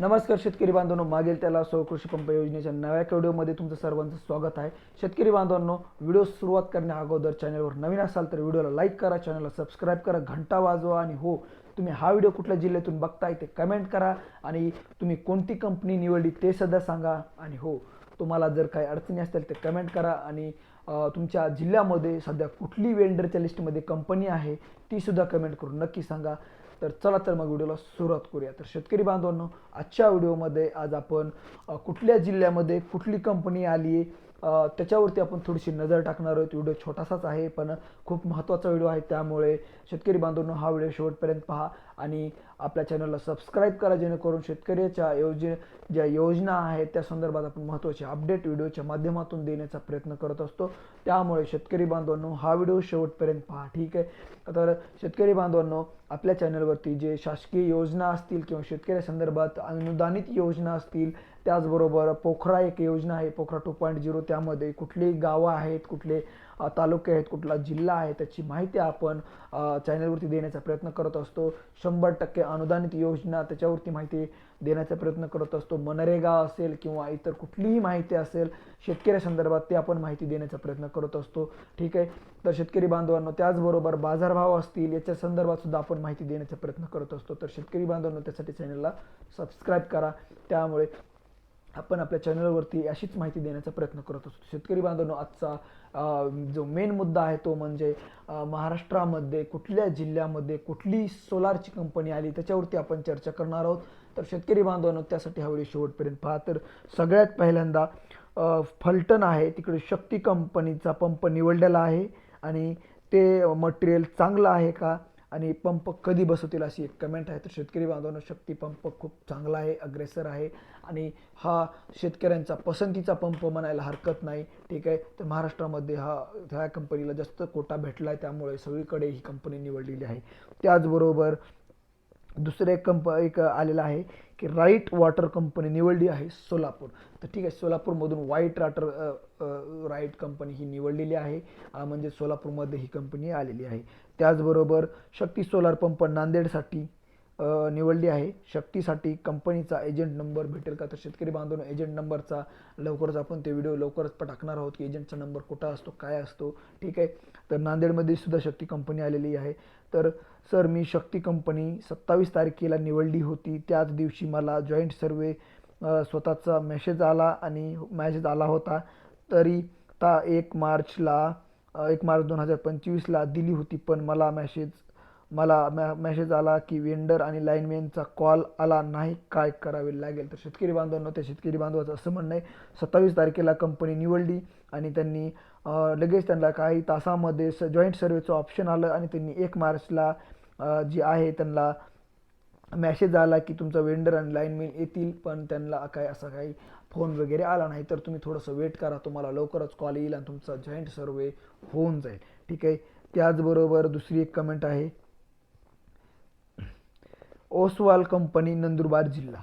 नमस्कार शेतकरी बांधवांनो मागेल त्याला सौ कृषी पंप योजनेच्या नव्या व्हिडिओमध्ये तुमचं सर्वांचं स्वागत आहे. शेतकरी बांधवांनो व्हिडिओ सुरुवात करण्या अगोदर चॅनलवर नवीन असाल तर व्हिडिओला लाईक करा चॅनलला सबस्क्राईब करा घंटा वाजवा आणि हो तुम्ही हा व्हिडिओ कुठल्या जिल्ह्यातून बघताय ते कमेंट करा आणि तुम्ही कोणती कंपनी निवडली ते सध्या सांगा आणि हो तुम्हाला जर काही अडचणी असतील ते कमेंट करा आणि तुमच्या जिल्ह्यामध्ये सध्या कुठली वेंडरच्या लिस्टमध्ये कंपनी आहे ती सुद्धा कमेंट करून नक्की सांगा. तर चला तर मग व्हिडिओला सुरुवात करूया. तर शेतकरी बांधवांनो आजच्या व्हिडिओमध्ये आज आपण कुठल्या जिल्ह्यामध्ये कुठली कंपनी आली आहे? त्याच्यावरती आपण थोडीशी नजर टाकणार आहोत. व्हिडिओ छोटासाच आहे पण खूप महत्त्वाचा व्हिडिओ आहे. त्यामुळे शेतकरी बांधवांनो हा व्हिडिओ शेवटपर्यंत पहा आणि आपल्या चॅनलला सबस्क्राईब करा जेणेकरून शेतकऱ्याच्या योजने ज्या योजना आहेत त्या संदर्भात आपण महत्त्वाचे अपडेट व्हिडिओच्या माध्यमातून देण्याचा प्रयत्न करत असतो. त्यामुळे शेतकरी बांधवांनो हा व्हिडिओ शेवटपर्यंत पहा. ठीक आहे? तर शेतकरी बांधवांनो आपल्या चॅनलवरती जे शासकीय योजना असतील किंवा शेतकऱ्यासंदर्भात अनुदानित योजना असतील त्याचबरोबर पोखरा एक योजना आहे. पोखरा टू पॉईंट झिरो त्यामध्ये कुठली गावं आहेत कुठले तालुके आहेत कुठला जिल्हा आहे त्याची माहिती आपण चॅनलवरती देण्याचा प्रयत्न करत असतो. शंभर टक्के अनुदानित योजना त्याच्यावरती माहिती देण्याचा प्रयत्न करत असतो. मनरेगा असेल किंवा इतर कुठलीही माहिती असेल शेतकऱ्यासंदर्भात ते आपण माहिती देण्याचा प्रयत्न करत असतो. ठीक आहे? तर शेतकरी बांधवांनो त्याचबरोबर बाजारभाव असतील याच्या संदर्भात सुद्धा आपण माहिती देण्याचा प्रयत्न करत असतो. तर शेतकरी बांधवांनो त्यासाठी चॅनलला सबस्क्राईब करा. त्यामुळे आपण आपल्या चॅनलवरती अशीच माहिती देण्याचा प्रयत्न करत असतो. शेतकरी बांधवांनो आजचा जो मेन मुद्दा आहे तो म्हणजे महाराष्ट्रामध्ये कुठल्या जिल्ह्यामध्ये कुठली सोलारची कंपनी आली त्याच्यावरती आपण चर्चा करणार आहोत. तर शेतकरी बांधवांनो त्यासाठी हा व्हिडिओ शेवटपर्यंत पहा. तर सगळ्यात पहिल्यांदा फलटण आहे. तिकडे शक्ती कंपनीचा पंप निवडलेला आहे. आणि ते मटेरियल चांगलं आहे का? आणि पंप कधी बसवतील अशी एक कमेंट आहे. तर शेतकरी बांधवांनो शक्ती पंप खूप चांगला आहे अग्रेसर आहे. आणि हा शेतकऱ्यांचा पसंतीचा पंप म्हणायला हरकत नाही. ठीक आहे? तर महाराष्ट्रामध्ये हा ह्या कंपनीला जास्त कोटा भेटला आहे त्यामुळे सगळीकडे ही कंपनी निवडलेली आहे. त्याचबरोबर दुसरे एक कंप एक आलेलं आहे की राईट वॉटर कंपनी निवडली आहे सोलापूर. तर ठीक आहे सोलापूरमधून व्हाईट वॉटर राईट कंपनी ही निवडलेली आहे. म्हणजे सोलापूरमध्ये ही कंपनी आलेली आहे. त्याचबरोबर शक्ती सोलार पंप नांदेडसाठी निवडली आहे. शक्तीसाठी कंपनीचा एजंट नंबर भेटेल का? तर शेतकरी बांधून एजंट नंबरचा लवकरच आपण ते व्हिडिओ लवकरच टाकणार आहोत की एजंटचा नंबर कुठं असतो काय असतो. ठीक आहे? तर नांदेडमध्ये सुद्धा शक्ती कंपनी आलेली आहे. तर सर मी शक्ती कंपनी सत्तावीस तारखेला निवडली होती. त्याच दिवशी मला जॉईंट सर्वे स्वतःचा मेसेज आला आणि मॅसेज आला होता. तरी ता एक मार्चला एक मार्च दोन हजार पंचवीसला दिली होती पण मला मॅसेज मला मॅ मेसेज आला की वेंडर आणि लाईनमॅनचा कॉल आला नाही. काय करावे लागेल? तर शेतकरी बांधवांना त्या शेतकरी बांधवाचं असं म्हणणं आहे सत्तावीस तारखेला कंपनी निवडली आणि त्यांनी लगेच त्यांना काही तासामध्ये स जॉईंट सर्वेचं ऑप्शन आलं आणि त्यांनी एक मार्चला जी आहे त्यांना मॅसेज आला की तुमचा वेंडर आणि लाईनमॅन येतील पण त्यांना काय असा काही फोन वगैरे आला नाही तर तुम्ही थोडंसं वेट करा तुम्हाला लवकरच कॉल येईल आणि तुमचा जॉईंट सर्वे होऊन जाईल. ठीक आहे? त्याचबरोबर दुसरी एक कमेंट आहे. ओसवाल कंपनी नंदुरबार जिल्हा.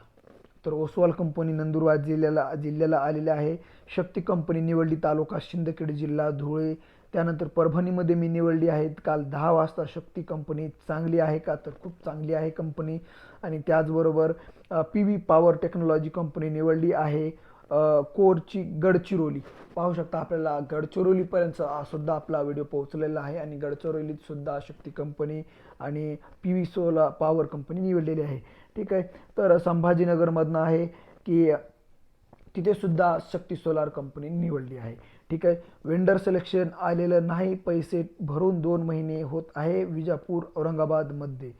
तर ओसवाल कंपनी नंदुरबार जिल्ह्याला जिल्ह्याला आलेले आहे. शक्ती कंपनी निवडली तालुका शिंदखेड जिल्हा धुळे. त्यानंतर परभणीमध्ये मी निवडली आहे. काल दहा वाजता शक्ती कंपनी चांगली आहे का? तर खूप चांगली आहे कंपनी. आणि त्याचबरोबर P V power technology company निवडली आहे. कोरची गडचिरोली. पाहू शकता आपल्याला गडचिरोलीपर्यंत सुद्धा आपला व्हिडिओ पोहोचलेला आहे. आणि गडचिरोलीत सुद्धा शक्ती कंपनी आणि P V solar power company निवडलेली आहे. ठीक आहे. तर संभाजीनगरमधनं आहे की तिथेसुद्धा शक्ती सोलार कंपनी निवडली आहे. ठीक आहे. वेंडर सिलेक्शन आलेलं नाही. पैसे भरून दोन महिने होत आहे विजापूर औरंगाबादमध्ये.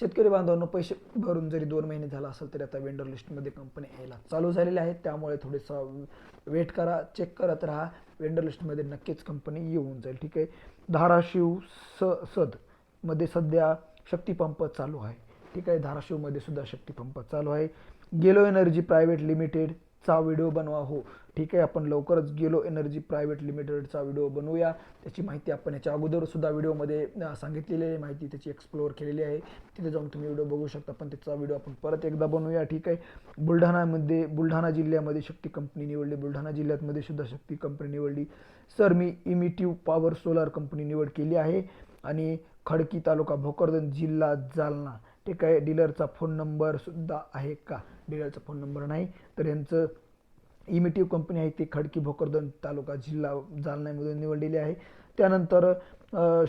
शेतकरी बांधवांनो पैसे भरून जरी दोन महिने झाला असेल तरी आता वेंडर लिस्टमध्ये कंपनी यायला चालू झालेल्या आहेत त्यामुळे थोडंसं वेट करा चेक करत राहा. वेंडर लिस्टमध्ये नक्कीच कंपनी येऊन जाईल. ठीक आहे. धाराशिव स सदमध्ये सध्या शक्ती पंप चालू आहे. ठीक आहे धाराशिवमध्ये सुद्धा शक्तीपंप चालू आहे. गेलो एनर्जी प्रायव्हेट लिमिटेडचा व्हिडिओ बनवा हो. ठीक आहे आपण लवकरच गेलो एनर्जी प्रायव्हेट लिमिटेडचा व्हिडिओ बनवूया. त्याची माहिती आपण याच्या अगोदर सुद्धा व्हिडिओमध्ये सांगितलेली आहे. माहिती त्याची एक्सप्लोअर केलेली आहे. तिथे जाऊन तुम्ही व्हिडिओ बघू शकता पण त्याचा व्हिडिओ आपण परत एकदा बनवूया. ठीक आहे. बुलढाणामध्ये बुलढाणा जिल्ह्यामध्ये शक्ती कंपनी निवडली. बुलढाणा जिल्ह्यातमध्ये सुद्धा शक्ती कंपनी निवडली. सर मी इमिटिव्ह पॉवर सोलार कंपनी निवड केली आहे. आणि खडकी तालुका भोकरदन जिल्हा जालना. ते काय डीलरचा फोन नंबरसुद्धा आहे का? डीलरचा फोन नंबर नाही. तर यांचं इमिटिव्ह कंपनी आहे ती खडकी भोकरदन तालुका जिल्हा जालन्यामधून निवडलेली आहे. त्यानंतर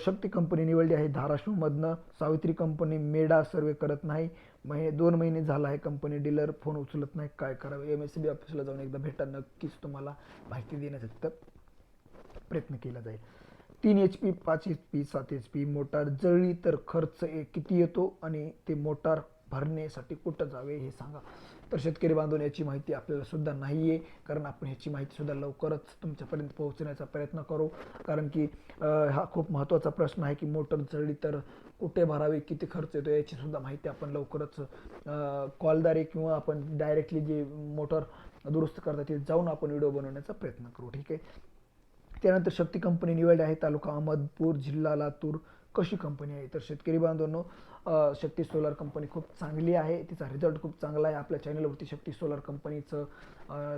शक्ती कंपनी निवडली आहे धाराशिवमधनं. सावित्री कंपनी मेडा सर्वे करत नाही. महे दोन महिने झाला आहे कंपनी डीलर फोन उचलत नाही. काय करावं? एम एस बी ऑफिसला जाऊन एकदा भेटा. नक्कीच तुम्हाला माहिती देण्याचा प्रयत्न केला जाईल. तीन एच पी पाच एच पी सात एच पी मोटार जळली तर खर्च किती येतो आणि ते मोटार भरण्यासाठी कुठं जावे हे सांगा. तर शेतकरी बांधून याची माहिती आपल्याला सुद्धा नाही आहे कारण आपण ह्याची माहिती सुद्धा लवकरच तुमच्यापर्यंत पोहोचण्याचा प्रयत्न करू. कारण की हा खूप महत्त्वाचा प्रश्न आहे की मोटर जळली तर कुठे भरावे किती खर्च येतो याची सुद्धा माहिती आपण लवकरच कॉलद्वारे किंवा आपण डायरेक्टली जे मोटर दुरुस्त करतात ते जाऊन आपण व्हिडिओ बनवण्याचा प्रयत्न करू. ठीक आहे? त्यानंतर शक्ती कंपनी निवडली आहे. तालुका अहमदपूर जिल्हा लातूर कशी कंपनी आहे? तर शेतकरी बांधवांनो शक्ती सोलार कंपनी खूप चांगली आहे. तिचा रिझल्ट खूप चांगला आहे. आपल्या चॅनलवरती शक्ती सोलार कंपनीचं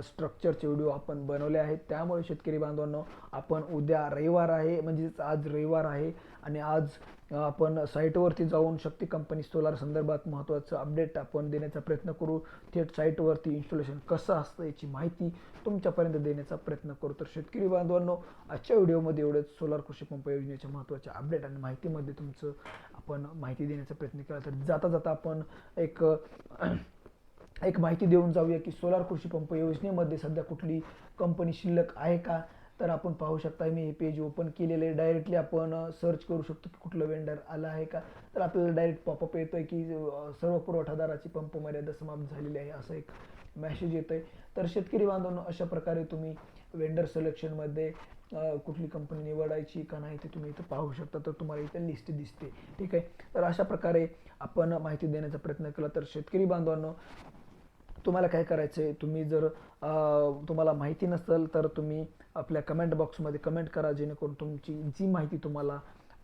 स्ट्रक्चरचे व्हिडिओ आपण बनवले आहेत. त्यामुळे शेतकरी बांधवांनो आपण उद्या रविवार आहे म्हणजेच आज रविवार आहे आणि आज आपण साईटवरती जाऊन शक्ती कंपनी सोलार संदर्भात महत्त्वाचं अपडेट आपण देण्याचा प्रयत्न करू. थेट साईटवरती इन्स्टॉलेशन कसं असतं याची माहिती तुमच्यापर्यंत देण्याचा प्रयत्न करू. तर शेतकरी बांधवांनो आजच्या व्हिडिओमध्ये एवढंच. सोलार कृषी पंप योजनेच्या महत्त्वाच्या अपडेट आणि माहितीमध्ये तुमचं आपण माहिती देण्याचा प्रयत्न केला. तर जाता जाता आपण एक एक माहिती देऊन जाऊया की सोलार कृषी पंप योजनेमध्ये सध्या कुठली कंपनी शिल्लक आहे का? तर आपण पाहू शकता मी हे पेज ओपन केलेलं आहे. डायरेक्टली आपण सर्च करू शकतो की कुठलं वेंडर आलं आहे का? तर आपल्याला डायरेक्ट पॉपअप येतो आहे की सर्व पुरवठादाराची पंप मर्यादा समाप्त झालेली आहे असं एक मॅसेज येतो आहे तर शेतकरी बांधवांनो अशा प्रकारे तुम्ही वेंडर सिलेक्शनमध्ये कुठली कंपनी निवडायची का नाही ते तुम्ही इथं पाहू शकता. तर तुम्हाला इथं लिस्ट दिसते. ठीक आहे? तर अशा प्रकारे आपण माहिती देण्याचा प्रयत्न केला. तर शेतकरी बांधवांनो तुम्हाला काय करायचं आहे? तुम्ही जर तुम्हाला माहिती नसेल तर तुम्ही आपल्या कमेंट बॉक्समध्ये कमेंट करा जेणेकरून तुमची जी माहिती तुम्हाला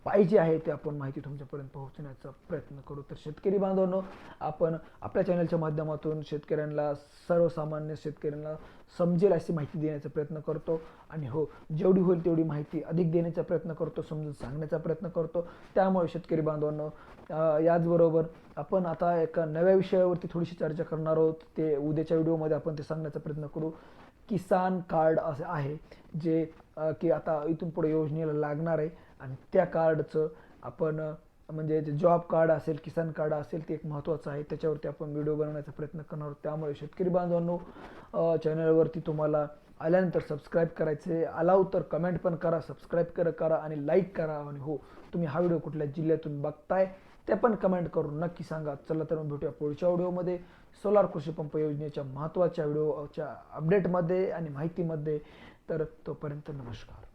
पाहिजे आहे ते आपण माहिती तुमच्यापर्यंत पोहोचण्याचा प्रयत्न करू. तर शेतकरी बांधवांनो आपण आपल्या चॅनलच्या माध्यमातून शेतकऱ्यांना सर्वसामान्य शेतकऱ्यांना समजेल अशी माहिती देण्याचा प्रयत्न करतो. आणि हो जेवढी होईल तेवढी माहिती अधिक देण्याचा प्रयत्न करतो समजून सांगण्याचा प्रयत्न करतो. त्यामुळे शेतकरी बांधवांनो याचबरोबर आपण आता एका नव्या विषयावरती थोडीशी चर्चा करणार आहोत. ते उद्याच्या व्हिडिओमध्ये आपण ते सांगण्याचा प्रयत्न करू. किसान कार्ड असं आहे जे की आता इथून पुढे योजनेला लागणार आहे. आणि त्या कार्डचं आपण म्हणजे जे जॉब कार्ड असेल किसान कार्ड असेल ते एक महत्त्वाचं आहे. त्याच्यावरती आपण व्हिडिओ बनवण्याचा प्रयत्न करणार आहोत. त्यामुळे शेतकरी बांधवांनो चॅनलवरती तुम्हाला आल्यानंतर सबस्क्राईब करायचे. अलाव तर कमेंट पण करा सबस्क्राईब करा करा आणि लाईक करा. आणि हो तुम्ही हा व्हिडिओ कुठल्या जिल्ह्यातून बघताय ते पण कमेंट करून नक्की सांगा. चला तर मग भेटूया पुढच्या व्हिडिओमध्ये. सोलार कृषी पंप योजनेच्या महत्त्वाच्या व्हिडिओच्या अपडेटमध्ये आणि माहितीमध्ये. तर तोपर्यंत नमस्कार.